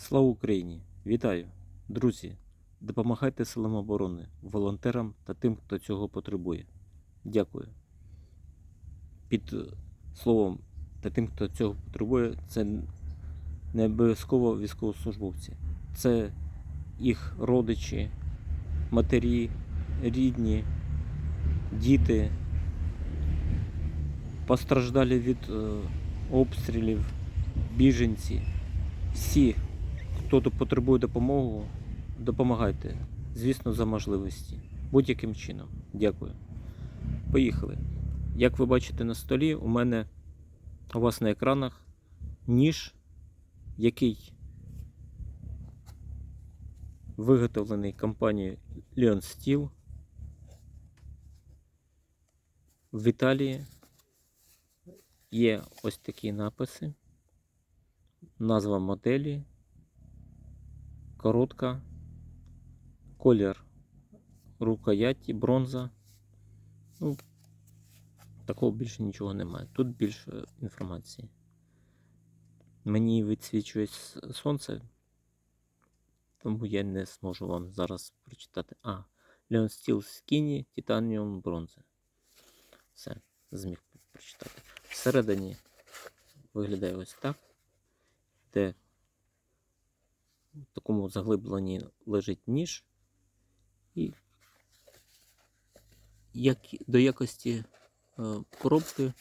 Слава Україні! Вітаю! Друзі! Допомагайте силам оборони, волонтерам та тим, хто цього потребує. Дякую. Під е, словом та тим, хто цього потребує, це не обов'язково військовослужбовці. Це їх родичі, матері, рідні, діти, постраждалі від е, обстрілів, біженці. Всі, хто потребує допомоги, допомагайте. Звісно, за можливості. Будь-яким чином. Дякую. Поїхали. Як ви бачите на столі, у мене у вас на екранах ніж, який виготовлений компанією Leon Steel в Італії. Є ось такі написи назва моделі, коротка, колір рукояті, бронза. Ну, такого більше нічого немає. Тут більше інформації. Мені відсвічує сонце, тому я не зможу вам зараз прочитати. А, Leon Steel Skinny Titanium Bronze. Все, зміг прочитати. Всередині виглядає ось так де в такому заглибленні лежить ніж, і як до якості е, коробки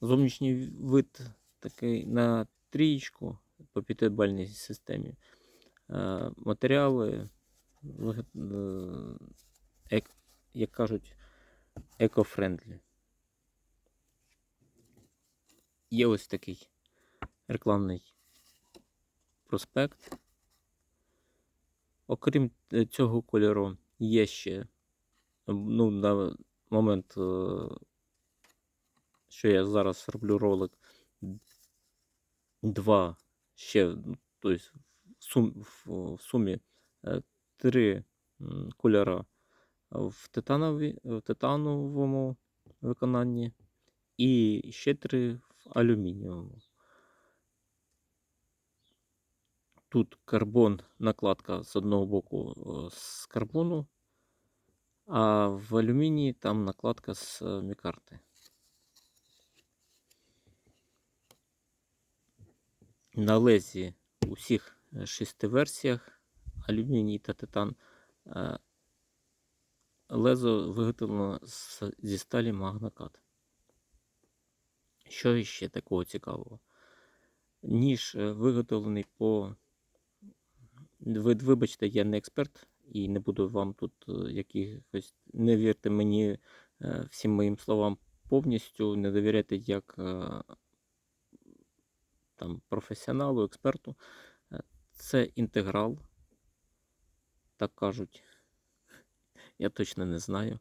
зовнішній вид такий на трієчку по п'ятибальній системі. Е, Матеріали, е, як кажуть, еко-френдлі. Є ось такий рекламний проспект. Окрім е, цього кольору, є ще, ну, на момент, е, що я зараз роблю ролик, два ще, тобто в сумі е, три кольора в, титанові, в титановому виконанні і ще три в алюмінієвому. Тут карбон, накладка з одного боку е, з карбону, а в алюмінії там накладка з е, мікарти. На лезі у всіх е, шести версіях алюміній та титан лезо виготовлено зі сталі магнакат. Що ще такого цікавого? Ніж виготовлений по вибачте, я не експерт і не буду вам тут е, якихось. Не вірте мені е, всім моїм словам повністю, не довіряйте як е, там, професіоналу, експерту. Це інтеграл, так кажуть. Я точно не знаю.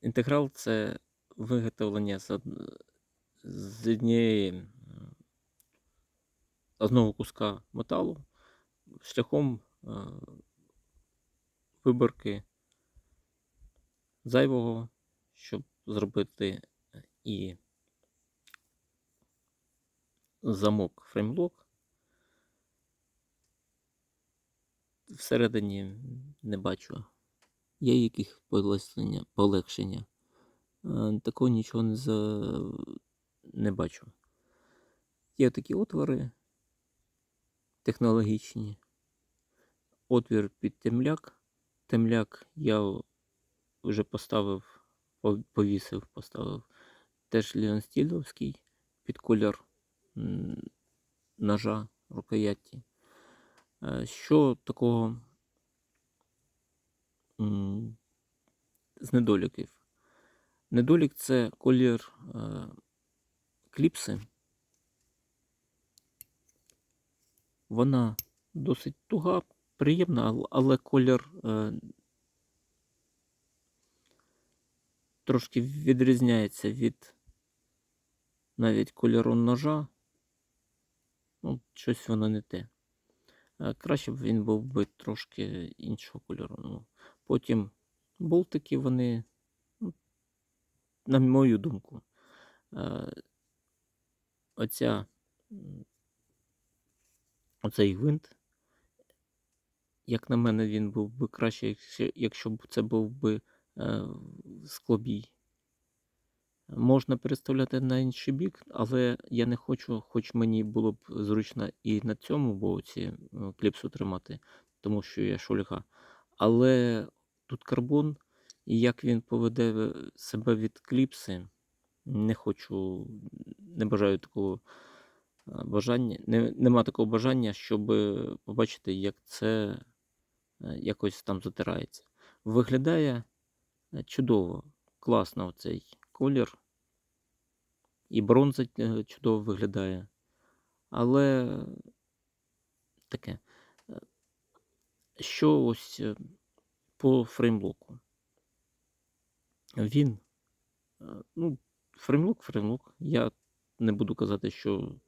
Інтеграл це виготовлення з, однієї одного куска металу шляхом е, виборки зайвого, щоб зробити і замок фреймлок. Всередині не бачу. Є яких полегшення. Е, Такого нічого не, за... не бачу. Є такі отвори технологічні. Отвір під темляк. Темляк я вже поставив, повісив, поставив теж ліонстіловський під колір ножа рукоятті. Е, Що такого з недоліків? Недолік це колір е, кліпси. Вона досить туга, приємна, але колір е, трошки відрізняється від навіть кольору ножа. Ну, щось воно не те. Е, краще б він був би трошки іншого кольору. Ну, потім болтики, вони, ну, на мою думку, е, оця оцей гвинт. Як на мене, він був би краще, якщо, б це був би е, склобій. Можна переставляти на інший бік, але я не хочу, хоч мені було б зручно і на цьому боці е, кліпсу тримати, тому що я шульга. Але тут карбон, і як він поведе е, себе від кліпси, не хочу, не бажаю такого бажання, не, нема такого бажання, щоб побачити, як це е, якось там затирається. Виглядає е, чудово, класно цей колір. І бронза е, чудово виглядає. Але таке. Е, Що ось е, по фреймлоку? Він, е, ну, фреймлок, фреймлок. Я не буду казати, що е,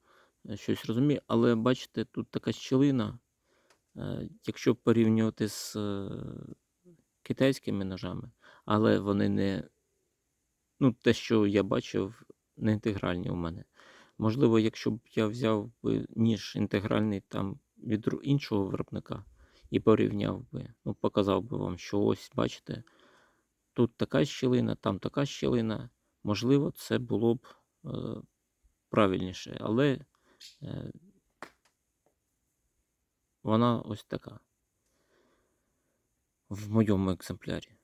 щось розумію, але бачите, тут така щілина. Е, Якщо порівнювати з е, китайськими ножами, але вони не. Ну, те, що я бачив, не інтегральні у мене. Можливо, якщо б я взяв би ніж інтегральний там від іншого виробника і порівняв би, ну, показав би вам, що ось, бачите, тут така щілина, там така щілина. Можливо, це було б е, правильніше, але е, вона ось така. В моєму екземплярі.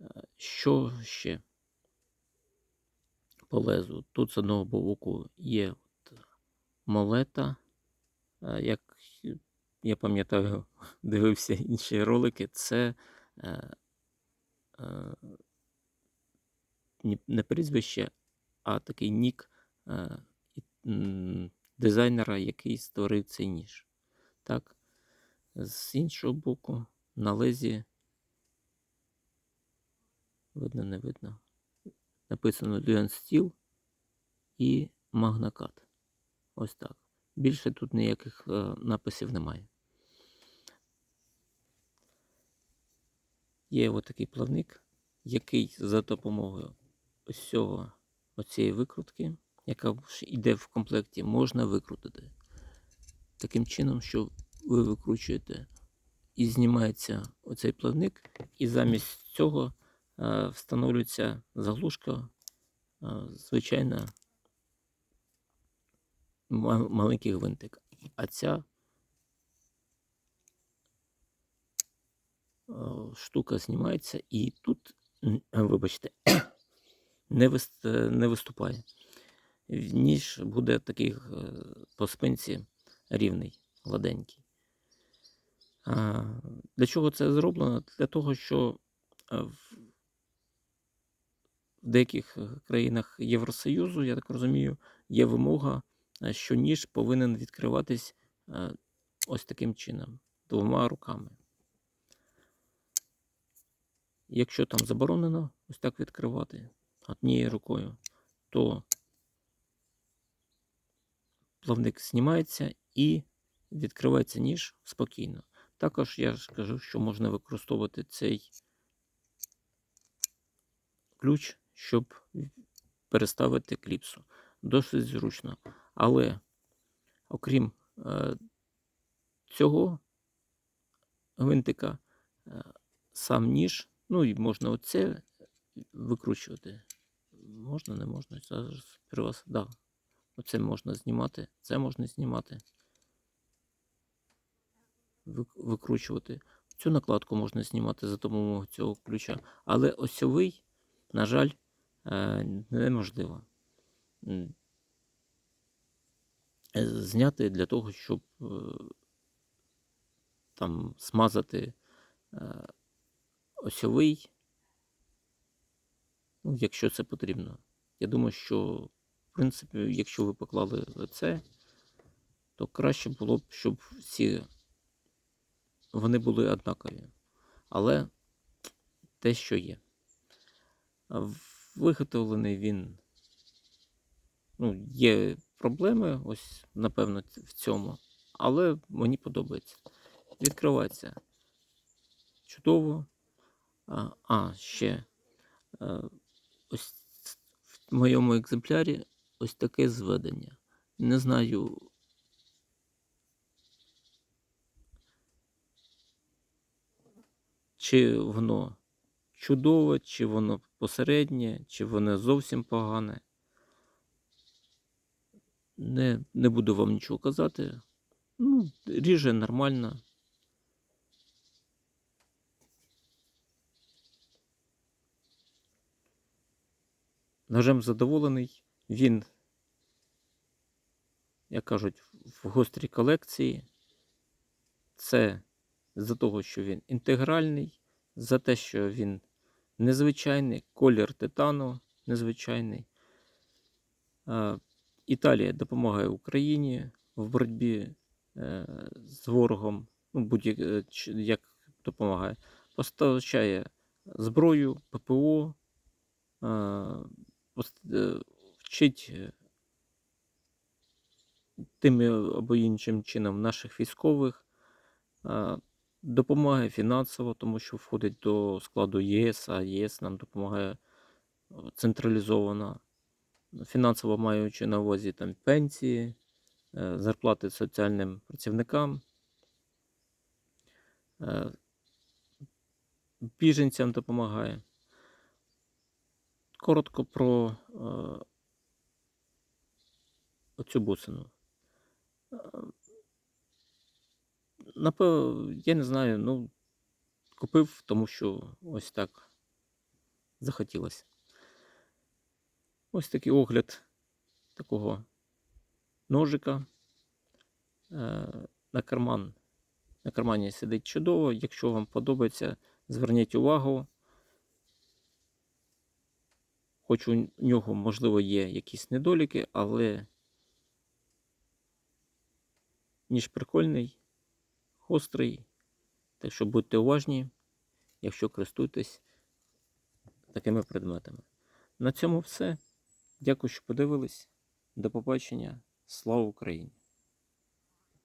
Е, Що ще? по лезу. Тут з одного боку є от молета. Е, Як я пам'ятаю, дивився інші ролики, це е, е, не прізвище, а такий нік е, дизайнера, який створив цей ніж. Так. З іншого боку, на лезі видно, не видно написано Luan Steel і Magnacat. Ось так. Більше тут ніяких е, написів немає. Є отакий плавник, який за допомогою ось цього, оцієї викрутки, яка йде в комплекті, можна викрутити. Таким чином, що ви викручуєте і знімається оцей плавник, і замість цього е, встановлюється заглушка, е, звичайна маленький гвинтик. А ця е, штука знімається і тут, вибачте, не виступає. Ніж буде такий е, по спинці рівний, гладенький. А, Для чого це зроблено? Для того, що е, в деяких е, країнах Євросоюзу, я так розумію, є вимога, що ніж повинен відкриватись ось таким чином, двома руками. Якщо там заборонено ось так відкривати однією рукою, то плавник знімається і відкривається ніж спокійно. Також я ж кажу, що можна використовувати цей ключ, щоб переставити кліпсу. Досить зручно. Але окрім е, цього гвинтика, е, сам ніж, ну і можна оце викручувати. Можна, не можна. Зараз при вас. Да. Оце можна знімати, це можна знімати. Викручувати. Цю накладку можна знімати за допомогою цього ключа. Але осьовий, на жаль, е, неможливо. Е, Зняти для того, щоб е, там смазати осьовий, ну, якщо це потрібно. Я думаю, що, в принципі, якщо ви поклали це, то краще було б, щоб всі вони були однакові. Але те, що є. Виготовлений він. Ну, є проблеми, ось, напевно, в цьому. Але мені подобається. Відкривається чудово. А, ще е, ось в моєму екземплярі ось таке зведення. Не знаю. Чи воно чудове, чи воно посереднє, чи воно зовсім погане. Не не буду вам нічого казати. Ну, Ріже нормально. Ножем задоволений. Він, як кажуть, в гострій колекції. Це за того, що він інтегральний, за те, що він незвичайний, колір титану незвичайний. Італія допомагає Україні в боротьбі е, з ворогом, ну, будь-як е, допомагає, постачає зброю, ППО, е, вчить е, тим або іншим чином наших військових, е, допомагає фінансово, тому що входить до складу ЄС, а ЄС нам допомагає е, централізовано. Фінансово маючи на увазі там пенсії, е, зарплати соціальним працівникам, е, біженцям допомагає. Коротко про е, оцю бусину. Е, Напевно, я не знаю, ну, купив, тому що ось так захотілося. Ось такий огляд такого ножика. Е, На карман. На кармані сидить чудово. Якщо вам подобається, зверніть увагу. Хоч у нього, можливо, є якісь недоліки, але ніж прикольний, гострий. Так що будьте уважні, якщо користуєтесь такими предметами. На цьому все. Дякую, що подивились. До побачення. Слава Україні!